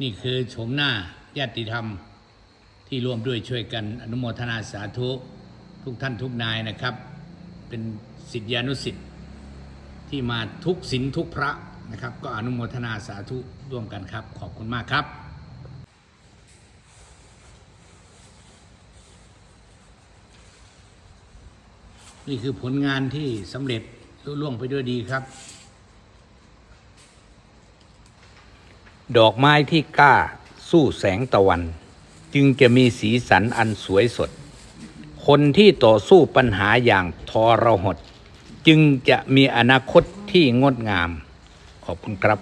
นี่คือโฉมหน้าญาติธรรม ที่ร่วมด้วยช่วยกันอนุโมทนาสาธุทุกท่านทุกนายนะครับ เป็นสิทธิานุสิทธิ์ที่มาทุกศีลทุกพระนะครับ ก็อนุโมทนาสาธุร่วมกันครับ ขอบคุณมากครับนี่คือผลงานที่สำเร็จลุล่วงไปด้วยดีครับ ดอกไม้ที่กล้าสู้แสงตะวัน จึงจะมีสีสันอันสวยสด คนที่ต่อสู้ปัญหาอย่างทอรหด จึงจะมีอนาคตที่งดงาม ขอบคุณครับ